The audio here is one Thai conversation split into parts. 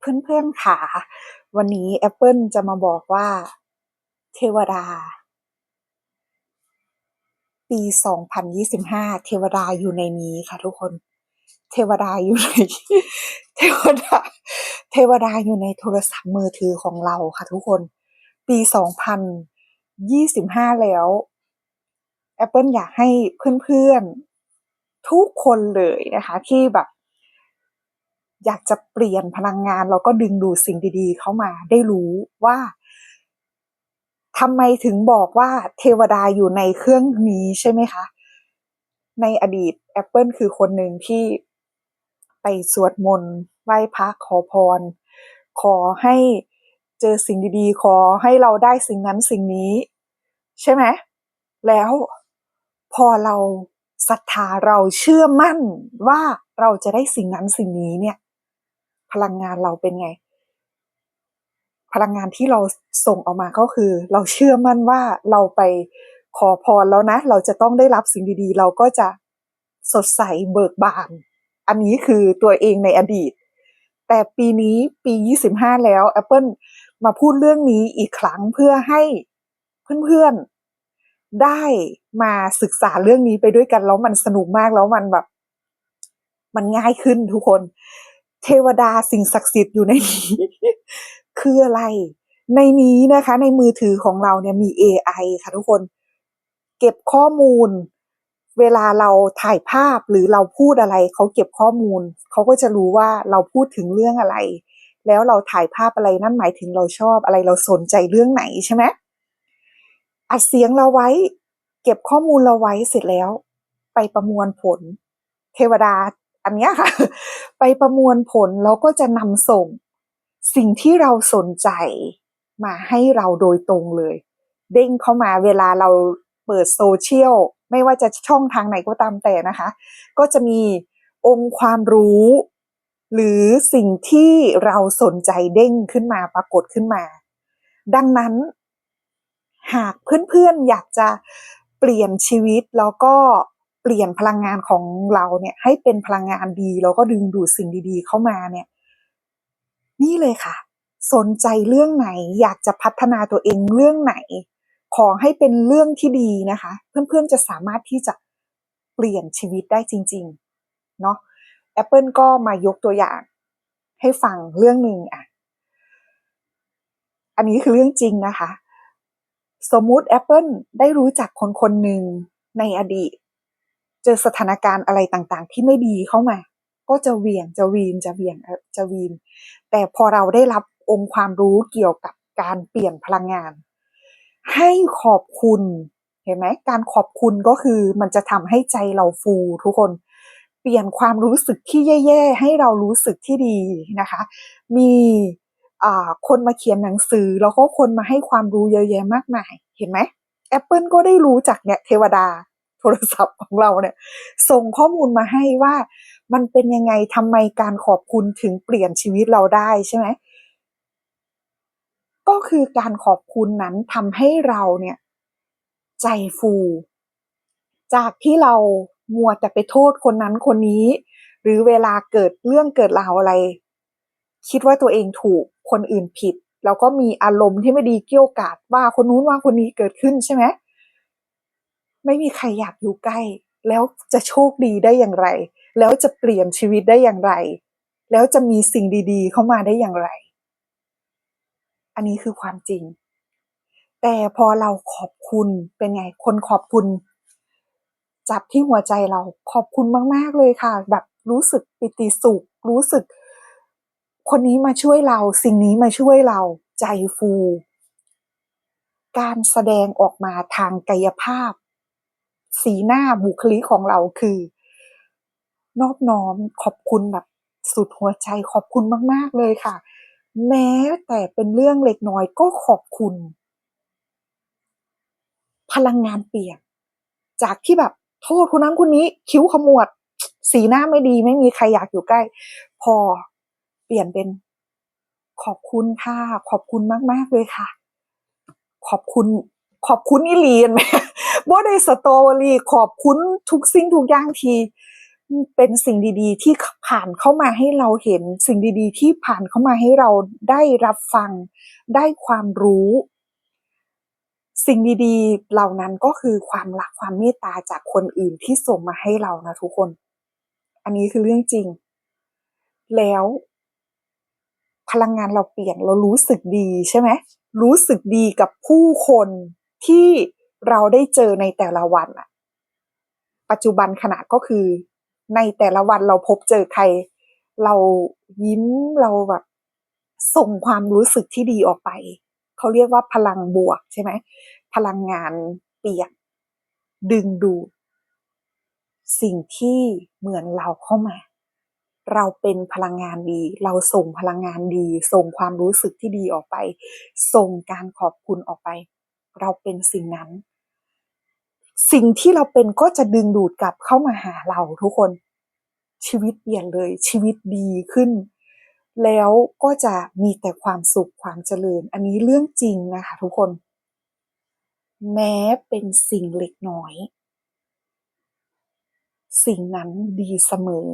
เพื่อนๆค่ะ วันนี้แอปเปิลจะมาบอกว่า เทวดา ปี 2025 เทวดาอยู่ในนี้ค่ะทุกคน เทวดาอยู่ในเทวดา เทวดาอยู่ในโทรศัพท์มือถือของเราค่ะทุกคน ปี 2025 แล้วแอปเปิลอยากให้เพื่อนๆ ทุกคนเลยนะคะ ที่แบบ อยากจะเปลี่ยนพลังงานแล้วก็ดึงดูสิ่งดีๆ เข้ามาได้รู้ว่าทำไมถึงบอกว่าเทวดาอยู่ในเครื่องนี้ใช่ไหมคะ ในอดีตแอปเปิลคือคนหนึ่งที่ไปสวดมนต์ไหว้พระขอพร ขอให้เจอสิ่งดีๆ ขอให้เราได้สิ่งนั้นสิ่งนี้ ใช่ไหม แล้วพอเราศรัทธาเราเชื่อมั่นว่าเราจะได้สิ่งนั้นสิ่งนี้เนี่ย พลังงานเราเป็นไง พลังงานที่เราส่งออกมาก็คือ เราเชื่อมั่นว่าเราไปขอพรแล้วนะ เราจะต้องได้รับสิ่งดีๆ เราก็จะสดใสเบิกบาน อันนี้คือตัวเองในอดีต แต่ปีนี้ปี 25 แล้ว Apple มาพูดเรื่องนี้อีกครั้งเพื่อให้เพื่อนๆได้มาศึกษาเรื่องนี้ไปด้วยกันแล้วมันสนุกมากแล้วมันแบบ มันง่ายขึ้นทุกคน เทวดาสิ่งศักดิ์สิทธิ์อยู่ในนี้ คืออะไร ในนี้นะคะ ในมือถือของเราเนี่ยมี AI ค่ะทุกคน เก็บข้อมูล เวลาเราถ่ายภาพหรือเราพูดอะไร เขาเก็บข้อมูล เขาก็จะรู้ว่าเราพูดถึงเรื่องอะไร แล้วเราถ่ายภาพอะไรนั่นหมายถึงเราชอบอะไรเราสนใจเรื่องไหนใช่ไหมอัดเสียงเราไว้ เก็บข้อมูลเราไว้เสร็จแล้ว ไปประมวลผล เทวดา อันเนี้ยค่ะ ไปประมวลผลแล้วก็จะนำส่งสิ่งที่เราสนใจมาให้เราโดยตรงเลย เด้งเข้ามาเวลาเราเปิดโซเชียลไม่ว่าจะช่องทางไหนก็ตามแต่นะคะ ก็จะมีองค์ความรู้ หรือสิ่งที่เราสนใจเด้งขึ้นมาปรากฏขึ้นมา ดังนั้น หากเพื่อนๆอยากจะเปลี่ยนชีวิตแล้วก็ เปลี่ยนพลังงานของเราเนี่ย ให้เป็นพลังงานดีแล้วก็ดึงดูดสิ่งดีๆ เข้ามาเนี่ย นี่เลยค่ะ สนใจเรื่องไหนอยากจะพัฒนาตัวเองเรื่องไหน ขอให้เป็นเรื่องที่ดีนะคะ เพื่อนๆจะสามารถที่จะเปลี่ยนชีวิตได้จริง ๆ เนาะ Apple ก็มายกตัวอย่าง ให้ฟังเรื่องหนึ่งอะ อันนี้คือเรื่องจริงนะคะ สมมุติ Apple ได้รู้จักคนคนหนึ่งในอดีต เจอสถานการณ์อะไรต่างๆ ที่ไม่ดีเข้ามา ก็จะเวียงจะวีนจะเวียงจะวีน แต่พอเราได้รับองค์ความรู้เกี่ยวกับการเปลี่ยนพลังงาน ให้ขอบคุณเห็นไหมการขอบคุณก็คือมันจะทำให้ใจเราฟูทุกคนเปลี่ยนความรู้สึกที่แย่ๆ ให้เรารู้สึกที่ดีนะคะ มีคนมาเขียนหนังสือ แล้วก็คนมาให้ความรู้เยอะแยะมากมาย เห็นไหม Apple ก็ได้รู้จากเนี่ยเทวดา โทรศัพท์ของเราเนี่ย ส่งข้อมูลมาให้ว่ามันเป็นยังไงทำไมการขอบคุณถึงเปลี่ยนชีวิตเราได้ใช่ไหมก็คือการขอบคุณนั้นทำให้เราเนี่ย ใจฟู จากที่เรามัวแต่ไปโทษคนนั้นคนนี้ หรือเวลาเกิดเรื่องเกิดราวอะไร คิดว่าตัวเองถูกคนอื่นผิด แล้วก็มีอารมณ์ที่ไม่ดีเกี่ยวกาดว่าคนนู้นว่าคนนี้เกิดขึ้นใช่ไหม ไม่มีใครอยากอยู่ใกล้ แล้วจะโชคดีได้อย่างไร แล้วจะเปลี่ยนชีวิตได้อย่างไร แล้วจะมีสิ่งดีๆ เข้ามาได้อย่างไร อันนี้คือความจริง แต่พอเราขอบคุณเป็นไง คนขอบคุณ จับที่หัวใจเราขอบคุณมาก ๆเลยค่ะ แบบรู้สึกปิติสุข รู้สึก คนนี้มาช่วยเรา สิ่งนี้มาช่วยเราใจฟู การแสดงออกมาทางกายภาพ สีหน้าบุคลิกของเราคือ นอบน้อมขอบคุณแบบสุดหัวใจขอบคุณมาก ๆ เลยค่ะ แม้แต่เป็นเรื่องเล็กน้อยก็ขอบคุณ พลังงานเปลี่ยนจากที่แบบโทษคนนั้นคนนี้ คิ้วขมวด สีหน้าไม่ดีไม่มีใครอยากอยู่ใกล้ พอเปลี่ยนเป็นขอบคุณค่ะ ขอบคุณมาก ๆ เลยค่ะ ขอบคุณ ขอบคุณอีลีนไหมบ่ได้สตอรี่ขอบคุณทุกสิ่งทุกอย่างที่เป็นสิ่งดีๆ ที่ผ่านเข้ามาให้เราเห็น สิ่งดีๆ ที่ผ่านเข้ามาให้เราได้รับฟัง ได้ความรู้ สิ่งดีๆ เหล่านั้นก็คือความรักความเมตตาจากคนอื่นที่ส่งมาให้เรานะทุกคน อันนี้คือเรื่องจริง แล้วพลังงานเราเปลี่ยนเรารู้สึกดีใช่ไหมรู้สึกดีกับผู้คน ที่เราได้เจอในแต่ละวันอะปัจจุบันขณะก็คือในแต่ละวันเราพบเจอใคร เรายิ้มเราแบบส่งความรู้สึกที่ดีออกไป เขาเรียกว่าพลังบวกใช่ไหมพลังงานเปลี่ยนดึงดูดสิ่งที่เหมือนเราเข้ามา เราเป็นพลังงานดี เราส่งพลังงานดี ส่งความรู้สึกที่ดีออกไป ส่งการขอบคุณออกไป เราเป็นสิ่งนั้น สิ่งที่เราเป็นก็จะดึงดูดกลับเข้ามาหาเราทุกคนชีวิตเปลี่ยนเลย ชีวิตดีขึ้น แล้วก็จะมีแต่ความสุขความเจริญ อันนี้เรื่องจริงนะคะทุกคน แม้เป็นสิ่งเล็กน้อย สิ่งนั้นดีเสมอ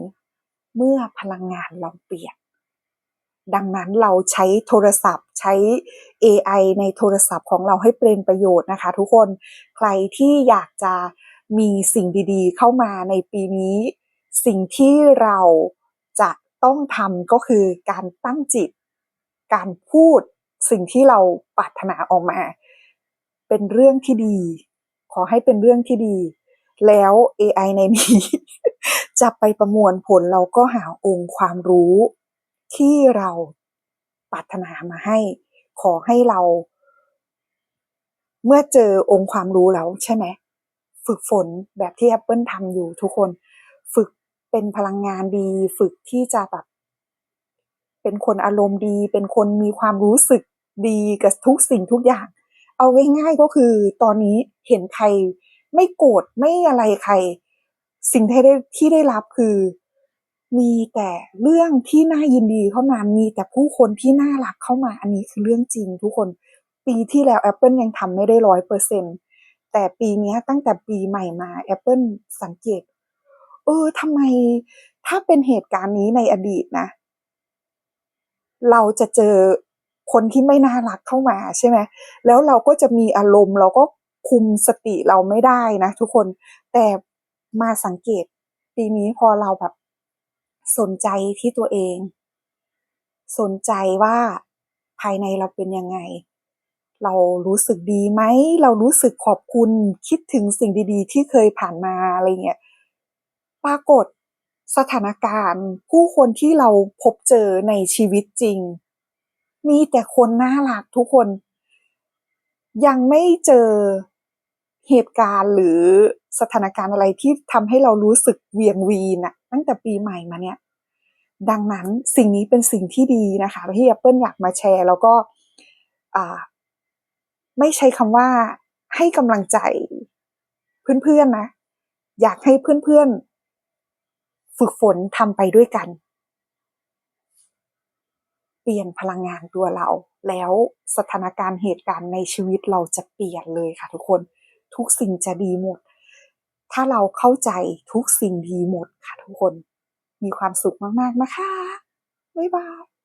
เมื่อพลังงานเราเปลี่ยน ดังนั้นเราใช้โทรศัพท์ใช้ AI ในโทรศัพท์ของเราให้เป็นประโยชน์นะคะ ทุกคนใครที่อยากจะมีสิ่งดีๆ เข้ามาในปีนี้ สิ่งที่เราจะต้องทำก็คือการตั้งจิต การพูดสิ่งที่เราปรารถนาออกมา เป็นเรื่องที่ดี ขอให้เป็นเรื่องที่ดี แล้ว AI ในนี้ จะไปประมวลผลเราก็หาองค์ความรู้ ที่เราปรารถนามาให้ ขอให้เรา เมื่อเจอองค์ความรู้แล้วใช่ไหม ฝึกฝนแบบที่ Apple ทำอยู่ทุกคน ฝึกเป็นพลังงานดี ฝึกที่จะแบบเป็นคนอารมณ์ดี เป็นคนมีความรู้สึกดีกับทุกสิ่งทุกอย่าง เอาง่ายๆก็คือตอนนี้เห็นใครไม่โกรธไม่อะไรใคร สิ่งที่ได้ที่ได้รับคือ มีแต่เรื่องที่น่ายินดีเข้ามา มีแต่ผู้คนที่น่ารักเข้ามา อันนี้คือเรื่องจริงทุกคน ปีที่แล้ว Apple ยังทำไม่ได้ร้อยเปอร์เซ็นแต่ปีนี้ตั้งแต่ปีใหม่มา Apple สังเกต เออทำไมถ้าเป็นเหตุการณ์นี้ในอดีตนะ เราจะเจอคนที่ไม่น่ารักเข้ามาใช่ไหมแล้วเราก็จะมีอารมณ์เราก็คุมสติเราไม่ได้นะทุกคน แต่มาสังเกตปีนี้พอเราแบบ สนใจที่ตัวเอง สนใจว่าภายในเราเป็นยังไง เรารู้สึกดีไหม เรารู้สึกขอบคุณคิดถึงสิ่งดีๆ ที่เคยผ่านมาอะไรเงี้ยปรากฏสถานการณ์ ผู้คนที่เราพบเจอในชีวิตจริง มีแต่คนน่ารักทุกคน ยังไม่เจอเหตุการณ์หรือ สถานการณ์อะไรที่ทำให้เรารู้สึกเวียงวีนอะตั้งแต่ปีใหม่มาเนี่ย ดังนั้นสิ่งนี้เป็นสิ่งที่ดีนะคะที่ Apple อยากมาแชร์ แล้วก็ไม่ใช้คำว่าให้กำลังใจเพื่อนๆนะ อยากให้เพื่อนๆ ฝึกฝนทำไปด้วยกัน เปลี่ยนพลังงานตัวเรา แล้วสถานการณ์เหตุการณ์ในชีวิตเราจะเปลี่ยนเลยค่ะทุกคน ทุกสิ่งจะดีหมด ถ้าเราเข้าใจทุกสิ่งดีหมดค่ะทุกคน มีความสุขมากๆนะคะ บ๊ายบาย